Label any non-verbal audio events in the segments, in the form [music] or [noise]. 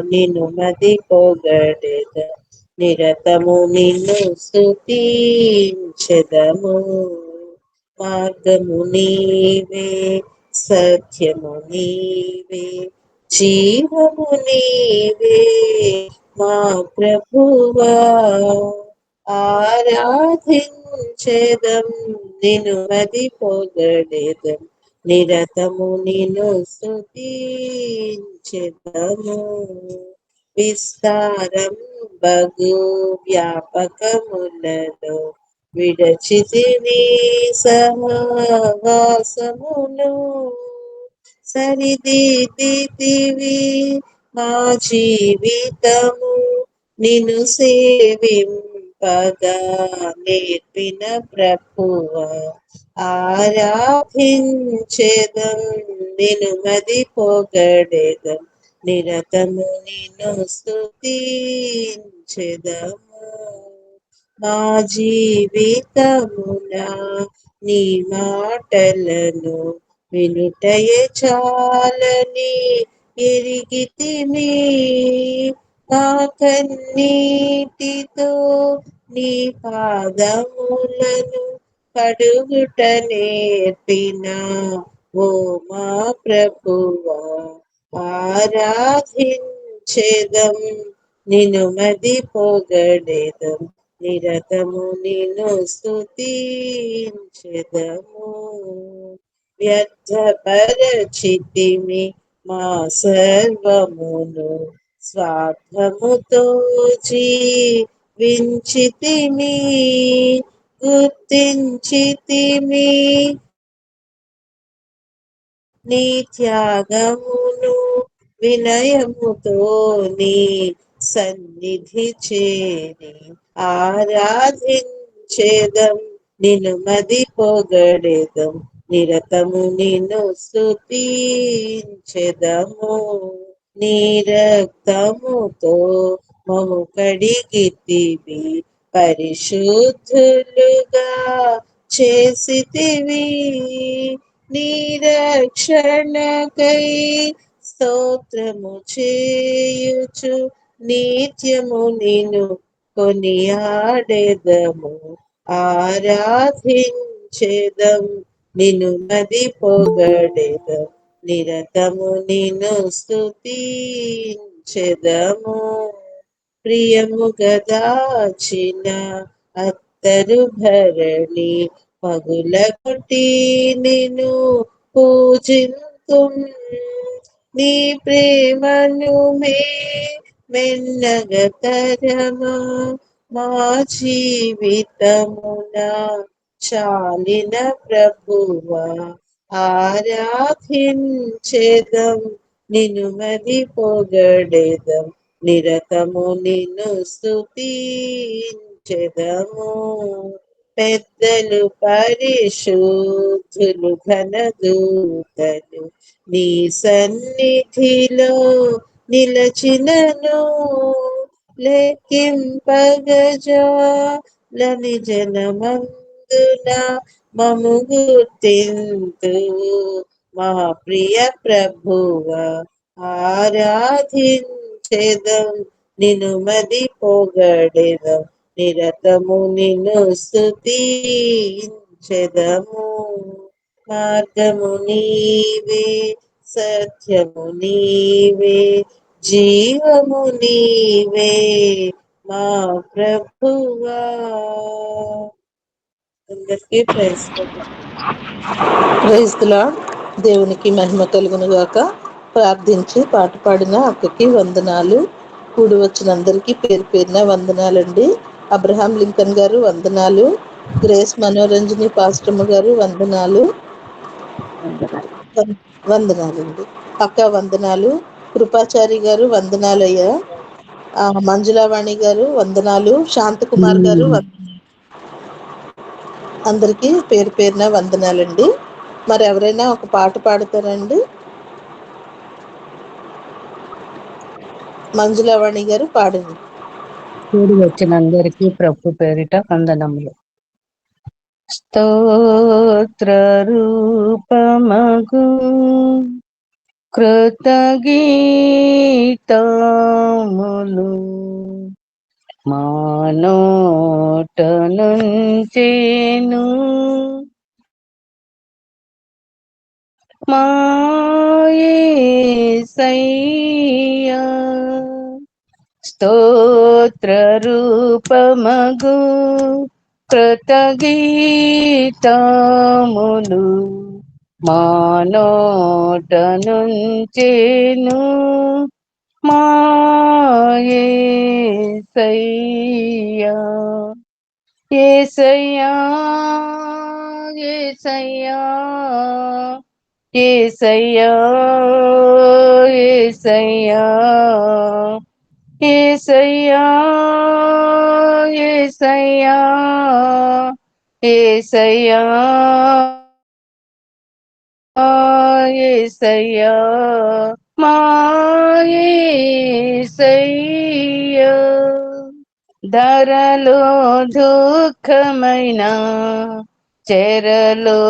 నిన్ను మది పొగడెద. నిరతము నిన్ను స్థుతించెదము మార్గము నీవే సత్యము నీవే జీవము నీవే. మా ప్రభువా ఆరాధించేదం. నిన్ను మది పొగడేదం. నిరతము నిను స్థుతించెదము విస్తారం బగు వ్యాపకములలో విడచితిని సహవాసమును. సరిదిద్దితివి మా జీవితము నిన్ను సేవింపగా నేర్పిన ప్రభువ ఆరాధించేదం నిన్ను మది పొగడేదం నిరతము నిన్ను స్థుతించెదము మా జీవితమున నీ మాటలను వినుటయ చాలని ఎరిగితిమి మా కన్నీటితో నీ పాదములను కడుగుట నేర్పిన. ఓ మా ప్రభువా ఆరాధించేదం నిన్ను మది పొగడేదం నిరతము నిన్ను స్థుతించెదము వ్యర్థపరచితిమి మా సర్వమును స్వార్థముతో జీవించితిమి గుర్తించితిమి. నీ త్యాగమును వినయముతో నీ సన్నిధి చేరి ఆరాధించేదం. నిన్ను మది పొగడేదం నిరతము నిన్ను స్థుతించెదము నీ రక్తముతో మము కడిగితివి పరిశుద్ధులుగా చేసితివి. నీ రక్షణకై స్తోత్రము చేయుచు నిత్యము నిన్ను కొనియాడేదము. ఆరాధించేదం నిన్ను మది పొగడేదం నిరతము నిన్ను స్థుతించెదము ప్రియము గదాచిన అత్తరు భరణి పగుల కొట్టి నిన్ను పూజింతు. నీ ప్రేమను మే మెన్నగతరమా మా జీవితమున చాలిన ప్రభువా. ఆరాధించేదం నిన్ను మది పొగడేదం నిరతము నిన్ను స్థుతించెదము పెద్దలు పరిశుద్ధులు ఘనదూతలు నీ సన్నిధిలో నిలచినను. లెక్కింపగజ లెక్కింపగజాలని జనమందున మము గుర్తింతు మా ప్రియ ప్రభువ ఆరాధించేదం. నిన్ను మది పొగడేదం. నిరతము నిన్ను స్థుతించెదము మార్గము నీవే సత్యము నీవే జీవము నీవే. మా ప్రభువా. అందరికీ ప్రైజ్ ప్రైజ్ దేవునికి మహిమ కలుగును గాక. ప్రార్థించి పాట పాడిన అక్కకి వందనాలు. కూడి వచ్చిన అందరికీ పేరు పేరున వందనాలండి. అబ్రహాం లింకన్ గారు వందనాలు. గ్రేస్ మనోరంజని పాస్టమ్మ గారు వందనాలు. వందనాలండి. అక్క వందనాలు. కృపాచారి గారు వందనాలు అయ్యా ఆ, మంజులావాణి గారు వందనాలు. శాంతకుమార్ గారు వందనాలు అందరికీ పేరు పేరున వందనాలండి. మరి ఎవరైనా ఒక పాట పాడతారండి? మంజులవాణి గారు పాడండి. కూడి వచ్చిన అందరికీ ప్రభు పేరిట వందనములు. స్తోత్ర రూపమగు కృతగీతములు మానోట నుంచేను మాయేసయ్యా స్తోత్ర రూపమగు కృతగీతములు మానోట నుంచేను మాయే ఏసయ్యా ఏసయ్యా ఏసయ్యా ఏసయ్యా ఏసయ్యా ఏసయ్యా ఏసయ్యా ఏసయ్యా మా ఏసయ్యా. ధరలో దుఃఖమైన చెరలో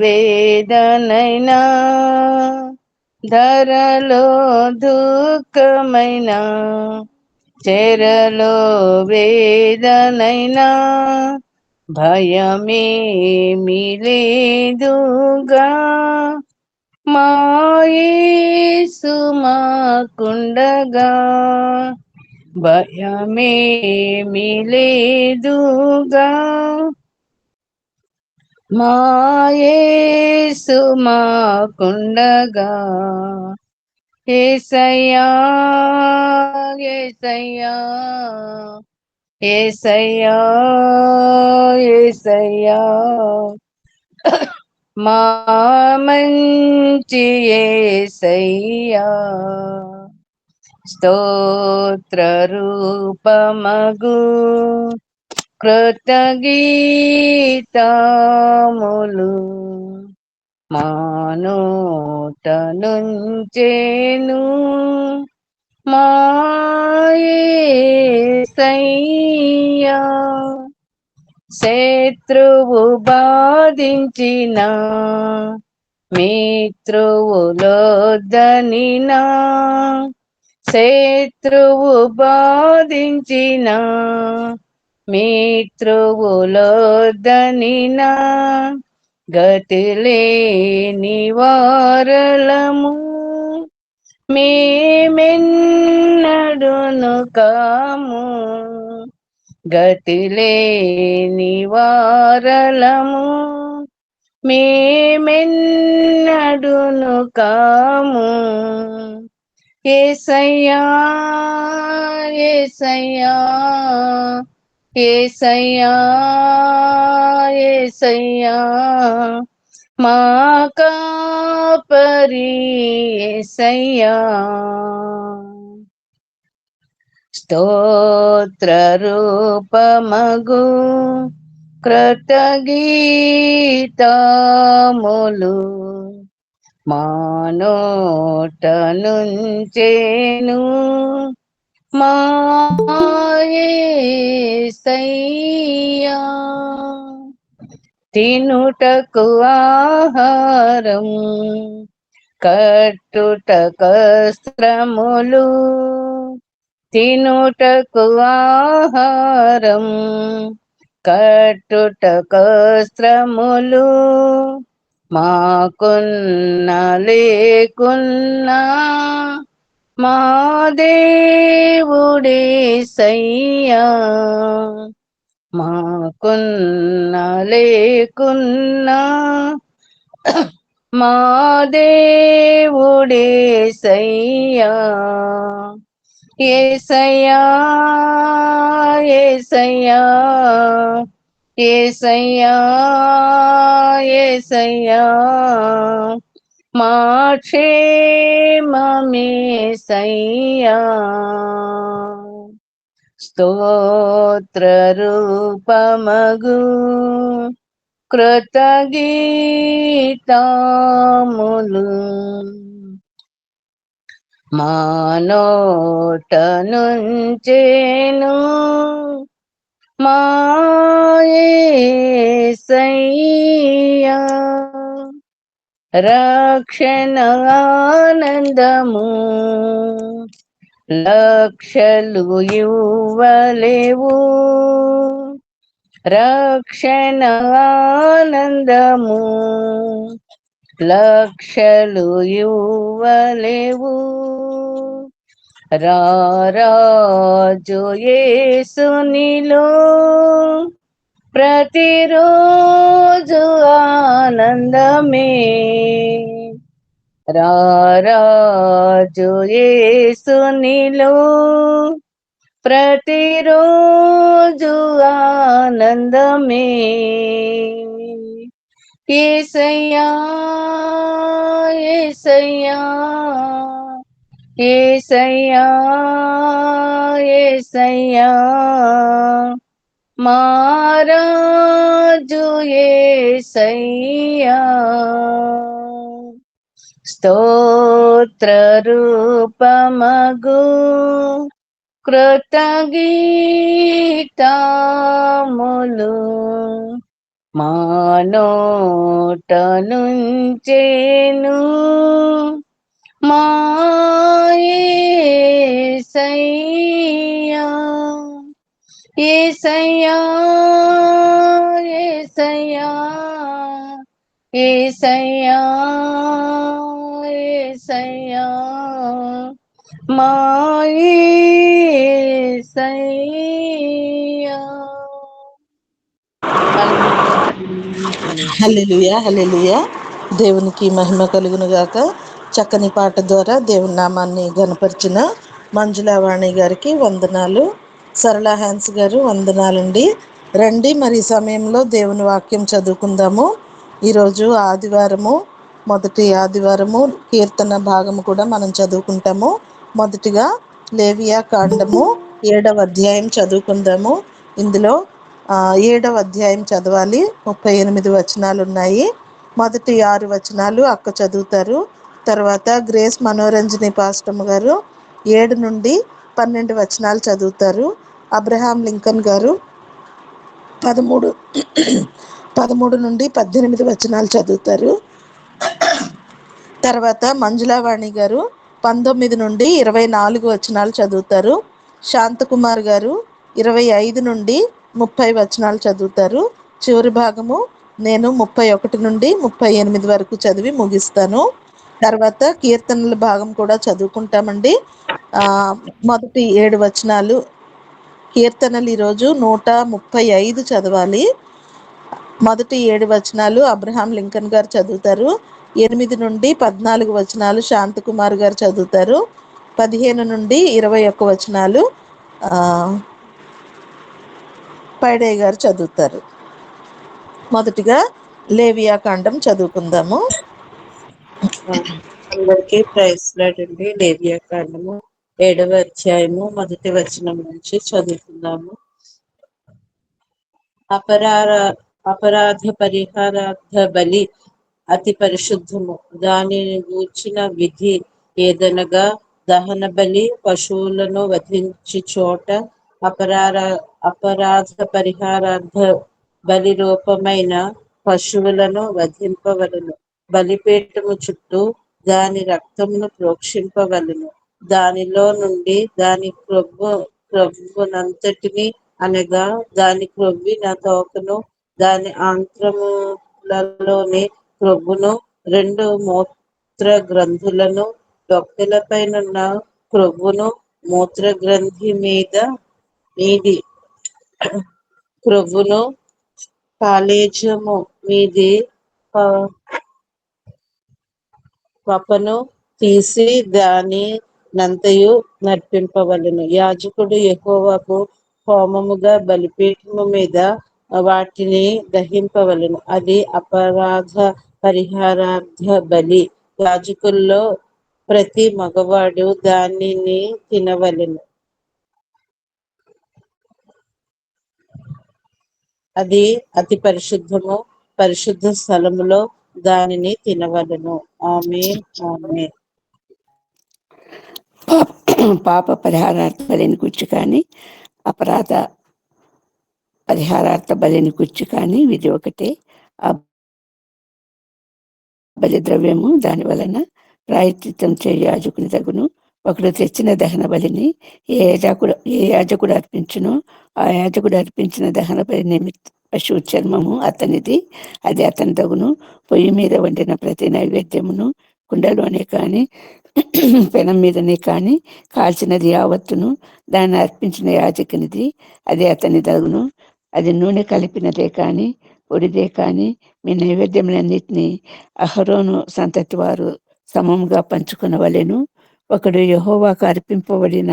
వేదనైనా ధరలో దుఃఖమైన చెరలో వేదనైనా భయమేమి లేదుగా. మాయేసు మాకుండగా భయమేమి లేదుగా మాయేసు మాకుండగా. ఏసయ్యా ఏసయ్యా ఏసయ్యా ఏసయ్యా. మా మంచి ఏసయ్యా. స్తోత్రరూపమగు కృతగీతములు మానోటనుంచేను మాయేసయ్యా శత్రువు బాధించిన మిత్రువులో దనినా. శత్రువు బాధించిన మిత్రువులోదనినా గతిలే నివారలము మేమెన్నడును కాము గతిలే నివారలము మేమెన్నడును కాము ఏసయ్యా ఏసయ్యా ఏసయ్యా ఏసయ్యా. మా కాపరి ఏసయ్యా. స్తోత్ర రూపమగు కృతగీతములు మానోట నుంచేను మాయేసయ్యా. తినుటకు ఆహారం కట్టుట కస్త్రములు తినుటకు ఆహారం కట్టుట కస్త్రములు మాకున్న లేకున్నా మా దేవుడే సయ్యా. మాకున్న లేకున్నా మా దేవుడే సయ్యా. ఏసయ్యా ఏసయ్యా. ఏసయ్యా ఏసయ్యా మా క్షేమమే సయ్యా. కృతగీతములు మానోట నుంచేను మాయేసయ్యా రక్షణ ఆనందము లక్షలు ఇవ్వలేవు. రక్షణ ఆనందము లక్షలు ఇవ్వలేవు. రారాజు యేసునిలో ప్రతిరోజు ఆనందమే. రారాజు యేసునిలో ప్రతిరోజు ఆనందమే. ఏసయ్యా ఏసయ్యా. ఏసయ్యా ఏసయ్యా మారాజు ఏసయ్యా. స్తోత్ర రూపమగు కృతగీతములు మానోట నుంచేను. మాయేసయ్యా ఏసయ్యా ఏసయ్యా ఏసయ్యా ఏసయ్యా మాయేసయ్యా హల్లెలూయా హల్లెలూయా దేవునికి మహిమ కలుగును గాక చక్కని పాట ద్వారా దేవుని నామాన్ని గనపరిచిన మంజులావాణి గారికి వందనాలు. సరళ హ్యాన్స్ గారు వందనాలండి. రండి మరి సమయంలో దేవుని వాక్యం చదువుకుందాము. ఈరోజు ఆదివారము మొదటి ఆదివారము కీర్తన భాగము కూడా మనం చదువుకుంటాము. మొదటిగా లేవియా కాండము ఏడవ అధ్యాయం చదువుకుందాము. ఇందులో ఏడవ అధ్యాయం చదవాలి. ముప్పై ఎనిమిది వచనాలు ఉన్నాయి మొదటి ఆరు వచనాలు అక్క చదువుతారు. తర్వాత గ్రేస్ మనోరంజని పాస్టమ్ గారు ఏడు నుండి పన్నెండు వచనాలు చదువుతారు. అబ్రహాం లింకన్ గారు పదమూడు పదమూడు నుండి పద్దెనిమిది వచనాలు చదువుతారు. తర్వాత మంజులావాణి గారు పంతొమ్మిది నుండి ఇరవై నాలుగు వచనాలు చదువుతారు. శాంతకుమార్ గారు ఇరవై ఐదు నుండి ముప్పై వచనాలు చదువుతారు. చివరి భాగము నేను ముప్పై ఒకటి నుండి ముప్పై ఎనిమిది వరకు చదివి ముగిస్తాను. తర్వాత కీర్తనల భాగం కూడా చదువుకుంటామండి. ఆ మొదటి ఏడు వచనాలు. కీర్తనలు ఈరోజు నూట ముప్పై ఐదు చదవాలి. మొదటి ఏడు వచనాలు అబ్రహాం లింకన్ గారు చదువుతారు. ఎనిమిది నుండి పద్నాలుగు వచనాలు శాంతకుమార్ గారు చదువుతారు. పదిహేను నుండి ఇరవై ఒక్క వచనాలు పైడే గారు చదువుతారు. మొదటిగా లేవియా కాండం చదువుకుందాము. అందరికీ ప్రైజ్ అండి దేవ్యాకాండము ఏడవ అధ్యాయము మొదటి వచనం నుంచి చదువుతున్నాము అపరార అపరాధ పరిహారార్థ బలి అతి పరిశుద్ధము. దానిని గూర్చిన విధి ఏదనగా దహన బలి పశువులను వధించి చోట అపరార అపరాధ పరిహారార్థ బలి రూపమైన పశువులను వధింపవలను. బలిపీఠము చుట్టూ దాని రక్తమును ప్రోక్షింపవలను. దానిలో నుండి దాని క్రొవ్వు క్రొవ్వునంతటిని అనగా దాని క్రొవ్విన తోకను దాని ఆంత్రములలోని క్రొవ్వును రెండు మూత్ర గ్రంథులను డొక్కెలపైనున్న క్రొవ్వును మూత్ర గ్రంథి మీద మీది క్రొవ్వును కాలేజము మీది ప- పపను తీసి దాని నంతయు నర్పింపవలను యాజకుడు ఎక్కువకు హోమముగా బలిపీఠము మీద వాటిని దహింపవలను. అది అపరాధ పరిహారార్థ బలి. యాజకుల్లో ప్రతి మగవాడు దానిని తినవలెను. అది అతి పరిశుద్ధము. పరిశుద్ధ స్థలములో దానిని తినవలను. ఆమె ఆమె పాప పరిహారార్థ బలిని కూర్చు కానీ అపరాధ పరిహారార్థ బలిని కూర్చు కానీ ఇది ఒకటే. ఆ బలి ద్రవ్యము దాని వలన ప్రాయత్తిత్వం చేయ యాజకుని తగును. ఒకడు తెచ్చిన దహన బలిని ఏ యాజకుడు ఏ యాజకుడు అర్పించునో ఆ యాజకుడు అర్పించిన దహన బలి నిమిత్త పశువు చర్మము అతనిది. అది అతని తగును. పొయ్యి మీద వండిన ప్రతి నైవేద్యమును కుండలోనే కానీ [clears throat] పెనం మీదనే కానీ కాల్చినది యావత్తును దాన్ని అర్పించిన యాజకునిది. అది అతని తగును. అది నూనె కలిపినదే కానీ పొడిదే కానీ మీ నైవేద్యములన్నిటినీ అహరోను సంతతి వారు సమంగా పంచుకొనవలెను. ఒకడు యహోవాకు అర్పింపబడిన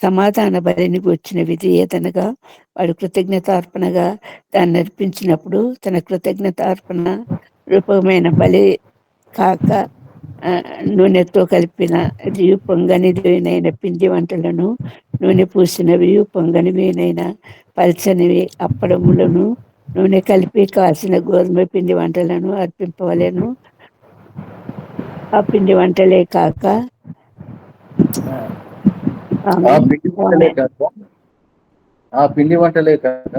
సమాధాన బలిని వచ్చిన విధి ఏదనగా వాడు కృతజ్ఞతార్పణగా దాన్ని అర్పించినప్పుడు తన కృతజ్ఞతార్పణ రూపమైన బలి కాక నూనెతో కలిపిన రియు పొంగనిదినైన పిండి వంటలను నూనె పూసినవి పొంగనివినైన పల్చనివి అప్పడములను నూనె కలిపి కాల్చిన గోధుమ పిండి వంటలను అర్పింపవలను. ఆ పిండి వంటలే కాక ఆ. పిండి వంటలే కాక ఆ పిండి వంటలే కాక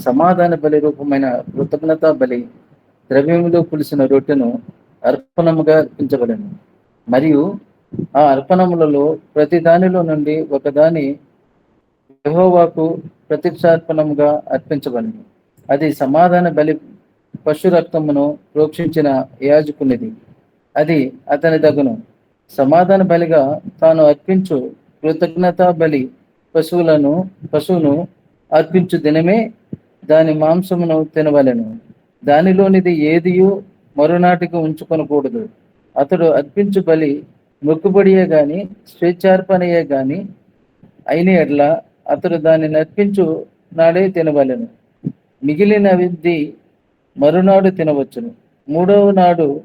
సమాధాన బలి రూపమైన కృతజ్ఞత బలి ద్రవ్యములో పులిసిన రొట్టెను అర్పణముగా అర్పించబడను. మరియు ఆ అర్పణములలో ప్రతి దానిలో నుండి ఒకదాని యెహోవాకు ప్రతిష్టార్పణముగా అర్పించబడను. అది సమాధాన బలి పశు రక్తమును ప్రోక్షించిన యాజకునిది. అది అతని దగును సమాధాన బలిగా తాను అర్పించు కృతజ్ఞతా బలి పశువులను పశువును అర్పించు దినమే దాని మాంసమును తినవలెను. దానిలోనిది ఏదియు మరునాటికి ఉంచుకొనకూడదు. అతడు అర్పించు బలి మొక్కుబడియే గాని స్వేచ్ఛార్పణయే గాని అయిన ఎడ్ల అతడు దానిని అర్పించు నాడే తినవలెను. మిగిలిన విద్ది మరునాడు తినవచ్చును. మూడవ నాడు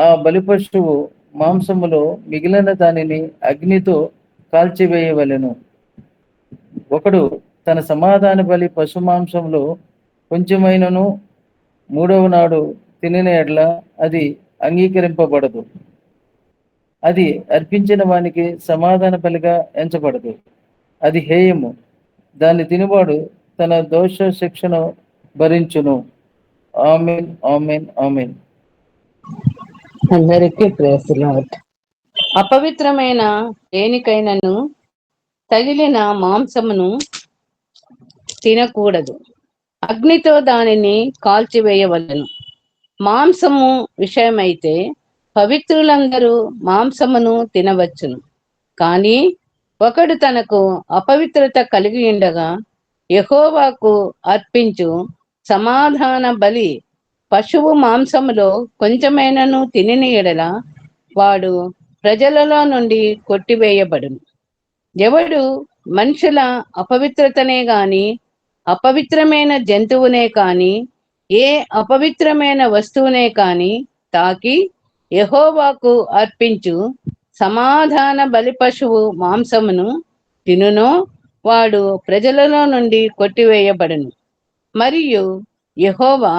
ఆ బలి పశువు మాంసములో మిగిలిన దానిని అగ్నితో కాల్చివేయవలెను. ఒకడు తన సమాధాన బలి పశు మాంసంలో కొంచెమైనను మూడవ నాడు తినిన ఎడ్ల అది అంగీకరింపబడదు. అది అర్పించిన వానికి సమాధాన బలిగా ఎంచబడదు. అది హేయము. దాన్ని తినివాడు తన దోష శిక్షను భరించును. Amen amen amen. అందరికీ ప్రేసలాట్ అపవిత్రమైన దేనికైనను తగిలిన మాంసమును తినకూడదు. అగ్నితో దానిని కాల్చివేయవలెను. మాంసము విషయమైతే పవిత్రులందరూ మాంసమును తినవచ్చును. కానీ ఒకడు తనకు అపవిత్రత కలిగి ఉండగా యహోవాకు అర్పించు సమాధాన బలి పశువు మాంసములో కొంచెమైనను తినిన ఎడల వాడు ప్రజలలో నుండి కొట్టివేయబడును. ఎవడు మనుషుల అపవిత్రతనే గాని అపవిత్రమైన జంతువునే కాని ఏ అపవిత్రమైన వస్తువునే కాని తాకి యహోవాకు అర్పించు సమాధాన బలి పశువు మాంసమును తినునో వాడు ప్రజలలో నుండి కొట్టివేయబడును. మరియు యహోవా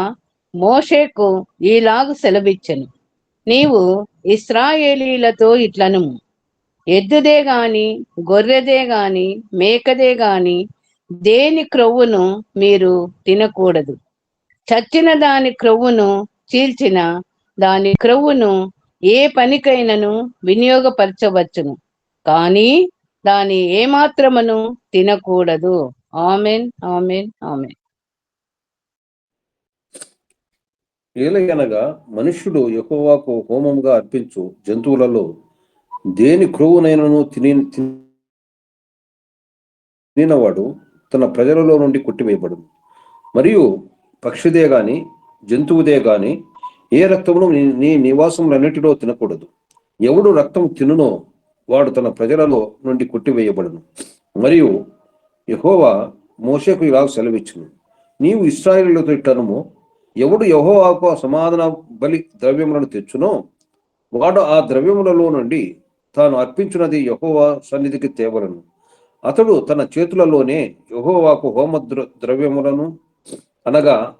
మోషేకు ఈలాగు సెలవిచ్చను. నీవు ఇస్రాయేలీలతో ఇట్లను ఎద్దుదే గాని గొర్రెదే గాని మేకదే గాని దేని క్రొవ్వును మీరు తినకూడదు. చచ్చిన దాని క్రొవ్వును చీల్చిన దాని క్రొవ్వును ఏ పనికైనను వినియోగపరచవచ్చును. కానీ దాని ఏమాత్రమును తినకూడదు. Amen amen amen. ఏలయనగా మనుష్యుడు యెహోవాకు హోమంగా అర్పించు జంతువులలో దేని క్రొవ్వునైనను తిని తినినవాడు తన ప్రజలలో నుండి కొట్టివేయబడు మరియు పక్షిదే గాని జంతువుదే గాని ఏ రక్తమును నీ నివాసములన్నిటిలో తినకూడదు. ఎవడు రక్తం తినునో వాడు తన ప్రజలలో నుండి కొట్టివేయబడును. మరియు యహోవా మోషేకు ఇలా సెలవిచ్చును. నీవు ఇస్రాయిలతో ఇట్లనము ఎవడు యహోవాకు సమాధాన బలి ద్రవ్యములను తెచ్చునో వాడు ఆ ద్రవ్యములలో నుండి తాను అర్పించినది యహోవా సన్నిధికి తేవలను. అతడు తన చేతులలోనే యహోవాకు హోమ ద్ర- ద్రవ్యములను అనగా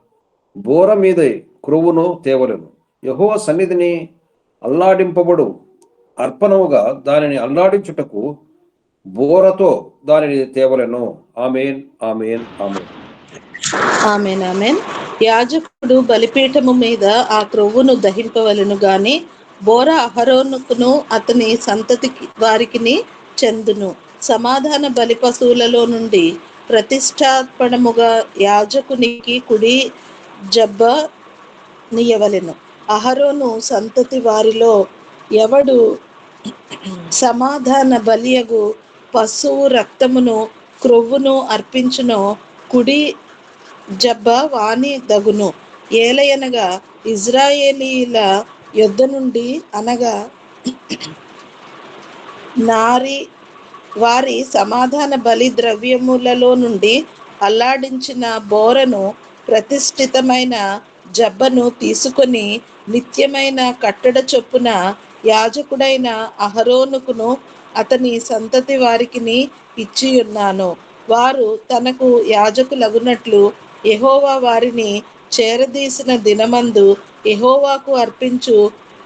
బోర మీద క్రొవ్వును తేవలను. యహోవ సన్నిధిని అల్లాడింపబడు అర్పణముగా దానిని అల్లాడించుటకు బోరతో దానిని తేవలను. Amen amen amen. Amen amen. యాజకుడు బలిపీఠము మీద ఆ క్రొవ్వును దహింపవలను గాని బోర అహరోనుకును అతని సంతతికి వారికిని చెందును. సమాధాన బలి పశువులలో నుండి ప్రతిష్టాపనముగా యాజకునికి కుడి జబ్బ నీయవలెను. అహరోను సంతతి వారిలో ఎవడు సమాధాన బలియగు పశువు రక్తమును క్రొవ్వును అర్పించునో కుడి జబ్బ వాణి దగును. ఏలయనగా ఇజ్రాయేలీల యొద్ద నుండి అనగా నారి వారి సమాధాన బలి ద్రవ్యములలో నుండి అల్లాడించిన బోరను ప్రతిష్ఠితమైన జబ్బను తీసుకొని నిత్యమైన కట్టడ చొప్పున యాజకుడైన అహరోనుకును అతని సంతతి వారికిని ఇచ్చి ఉన్నాను వారు తనకు యాజకులగునట్లు ఎహోవా వారిని చేరదీసిన దినమందు ఎహోవాకు అర్పించు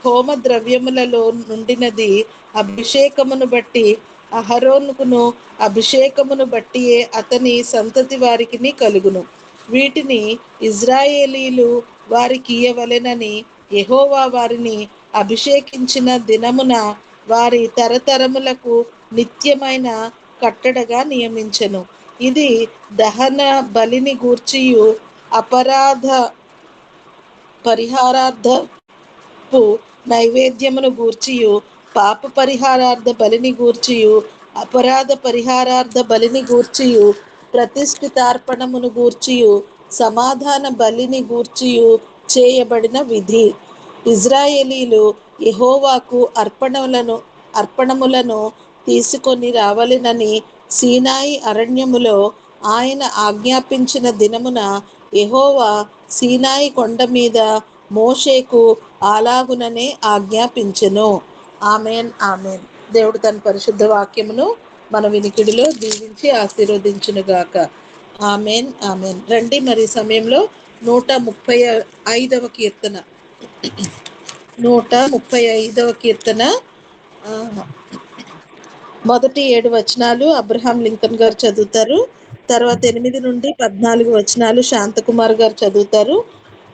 హోమ ద్రవ్యములలో నుండినది అభిషేకమును బట్టి అహరోనుకును అభిషేకమును బట్టియే అతని సంతతి వారికిని కలుగును. వీటిని ఇజ్రాయేలీలు వారికి ఇయ్యవలెనని ఎహోవా వారిని అభిషేకించిన దినమున వారి తరతరములకు నిత్యమైన కట్టడగా నియమించెను. ఇది దహన బలిని గూర్చియు అపరాధ పరిహారార్థపు నైవేద్యమును గూర్చియు పాప పరిహారార్థ బలిని గూర్చియు అపరాధ పరిహారార్థ బలిని గూర్చియు ప్రతిష్ఠితార్పణమును గూర్చియు సమాధాన బలిని గూర్చియు చేయబడిన విధి. ఇజ్రాయేలీలు యెహోవాకు అర్పణములను అర్పణములను తీసుకొని రావలెనని సీనాయి అరణ్యములో ఆయన ఆజ్ఞాపించిన దినమున ఎహోవా సీనాయి కొండ మీద మోషేకు అలాగుననే ఆజ్ఞాపించెను. Amen amen. దేవుడు తన పరిశుద్ధ వాక్యమును మన వినికిడిలో దీవించి ఆశీర్వదించునుగాక. Amen amen. రండి మరి సమయంలో నూట ముప్పై ఐదవ కీర్తన. నూట ముప్పై ఐదవ కీర్తన. మొదటి ఏడు వచనాలు అబ్రహాం లింకన్ గారు చదువుతారు. తర్వాత ఎనిమిది నుండి పద్నాలుగు వచనాలు శాంతకుమార్ గారు చదువుతారు.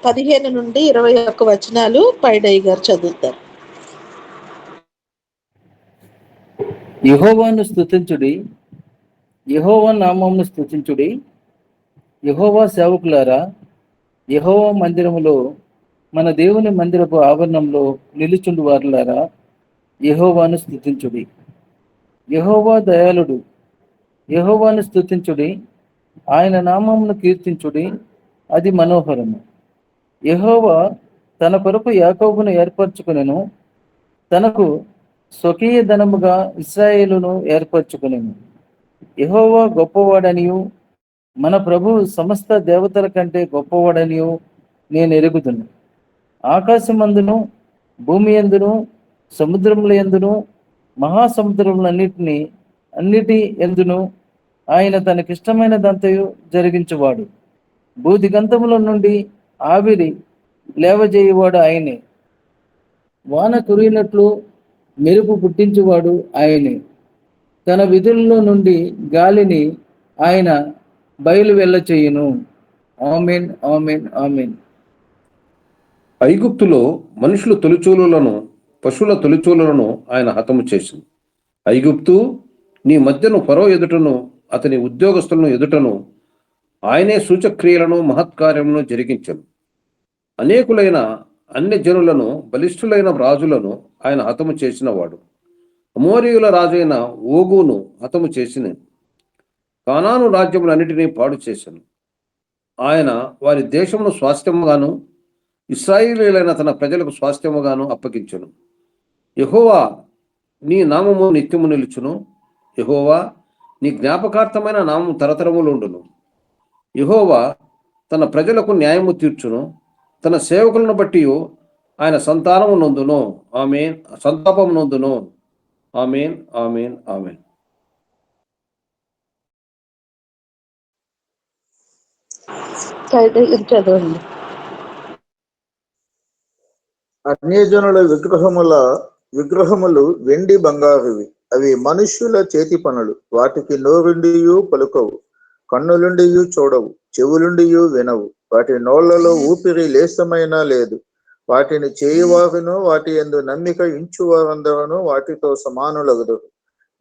పదిహేను నుండి ఇరవై ఒక్క వచనాలు పైడయ్య గారు చదువుతారు. యహోవాను స్థుతించుడి యహోవా నామంను స్థుతించుడి యహోవా సేవకులారా యహోవా మందిరములో మన దేవుని మందిరపు ఆవరణంలో నిలుచుండు వారులారా యహోవాను స్థుతించుడి యహోవా దయాళుడు. యహోవాను స్తుతించుడి ఆయన నామమును కీర్తించుడి అది మనోహరము. యహోవా తన కొరకు యాకోబును ఏర్పరచుకునెను తనకు స్వకీయ ధనముగా ఇస్రాయేలును ఏర్పరచుకునేను. యహోవా గొప్పవాడనియు మన ప్రభు సమస్త దేవతల కంటే గొప్పవాడనియు నేను ఎరుగుతున్నాను ఆకాశమందును భూమి ఎందును సముద్రముల ఎందును మహాసముద్రములన్నిటిని అన్నిటి ఎందును ఆయన తనకిష్టమైన దంతయు జరిగించువాడు. భూదిగంతముల నుండి ఆవిరి లేవజేయువాడు ఆయనే. వాన కురిగినట్లు మెరుపు పుట్టించువాడు ఆయనే. తన విధుల్లో నుండి గాలిని ఆయన బయలు వెళ్ళ చేయును ఆమెన్ ఆమెన్ ఆమెన్. ఐగుప్తులో మనుషులు తొలిచూలులను పశువుల తొలిచూలులను ఆయన హతము చేసింది. ఐగుప్తు నీ మధ్యను ఫరో ఎదుటను అతని ఉద్యోగస్తులను ఎదుటను ఆయనే సూచక్రియలను మహత్కార్యములను జరిగించను. అనేకులైన అన్య జనులను బలిష్ఠులైన రాజులను ఆయన హతము చేసినవాడు. అమోరియుల రాజైన ఓగును హతము చేసిన కానాను రాజ్యములన్నిటినీ పాడు చేశాను ఆయన వారి దేశమును స్వాస్థ్యముగాను ఇస్రాయిలీలైన తన ప్రజలకు స్వాస్థ్యముగాను అప్పగించను. యహోవా నీ నామము నిత్యము నిలుచును. యహోవా నీ జ్ఞాపకార్థమైన నామం తరతరములుండును యహోవా తన ప్రజలకు న్యాయము తీర్చును. తన సేవకులను బట్టి ఆయన సంతానము నొందును. ఆమెన్. సంతాపము నొందును. ఆమెన్. ఆమెన్. ఆమెన్. అన్యజనుల విగ్రహముల విగ్రహములు వెండి బంగారువి. అవి మనుష్యుల చేతి పనులు. వాటికి నోరుండియు పలుకవు కన్నులుండియు చూడవు చెవులుండియు వినవు. వాటి నోళ్ళలో ఊపిరి లేసమైనా లేదు. వాటిని చేయువారును వాటి ఎందు నమ్మిక ఇంచువారందరూ వాటితో సమానులగుదు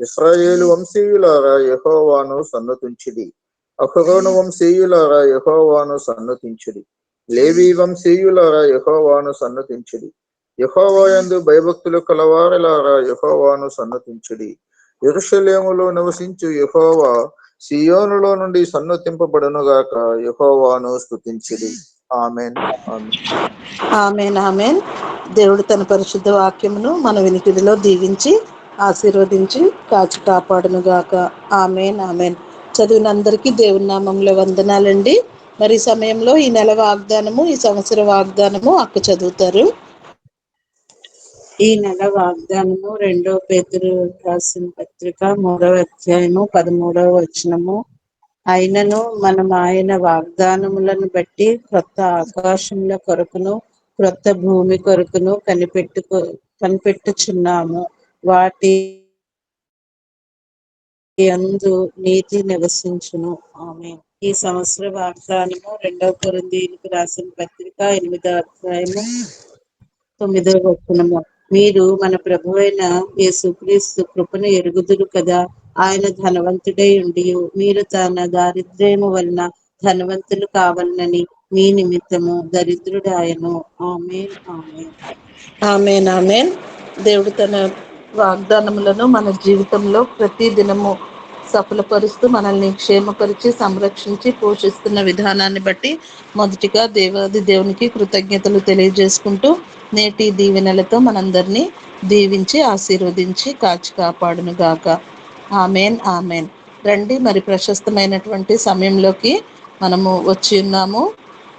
ఇస్రాయేలు వంశీయులారా యహోవాను సన్నతుంచిడి అహరోను వంశీయులారా యహోవాను సన్నతించుడి లేవి వంశీయులారా యహోవాను సన్నతించుడి యహోవాయందు భయభక్తులు కలవారలారా? యహోవాను సన్నతించుడి. ఎరుషలేములో నివసించు యహోవా సియోనులో నుండి సన్నతింపబడునుగాక. యహోవాను స్తుతించిడి. ఆమెన్. ఆమెన్. Amen amen. దేవుడు తన పరిశుద్ధ వాక్యమును మన వినికిడిలో దీవించి ఆశీర్వదించి కాచి కాపాడును గాక ఆమెన్ ఆమెన్. చదివిన అందరికీ దేవుని నామంలో వందనాలండి. మరి సమయంలో ఈ నెల వాగ్దానము ఈ సంవత్సర వాగ్దానము అక్క చదువుతారు. ఈ నెల వాగ్దానము రెండో పేతురు రాసిన పత్రిక మూడవ అధ్యాయము పదమూడవ వచనము. అయినను మనం ఆయన వాగ్దానములను బట్టి క్రొత్త ఆకాశముల కొరకును క్రొత్త భూమి కొరకును కనిపెట్టుకో కనిపెట్టుచున్నాము. వాటి యందు నీతి నివసించును. ఆమె ఈ సంవత్సర వాగ్దానము రెండవ కొరిందీలకు రాసిన పత్రిక ఎనిమిదో అధ్యాయము తొమ్మిదవ వచనము. మీరు మన ప్రభువైన యేసుక్రీస్తు కృపను ఎరుగుదురు కదా. ఆయన ధనవంతుడై ఉండి మీరు తన దారిద్ర్యము వలన ధనవంతులు కావాలని మీ నిమిత్తము దరిద్రుడాయను. Amen amen. Amen amen. దేవుడు తన వాగ్దానములను మన జీవితంలో ప్రతి దినము సఫలపరుస్తూ మనల్ని క్షేమపరిచి సంరక్షించి పోషిస్తున్న విధానాన్ని బట్టి మొదటిగా దేవాది దేవునికి కృతజ్ఞతలు తెలియజేసుకుంటూ నేటి దీవెనలతో మనందరినీ దీవించి ఆశీర్వదించి కాచి కాపాడును గాక. ఆమెన్ ఆమెన్. రండి మరి ప్రశస్తమైనటువంటి సమయంలోకి మనము వచ్చి ఉన్నాము.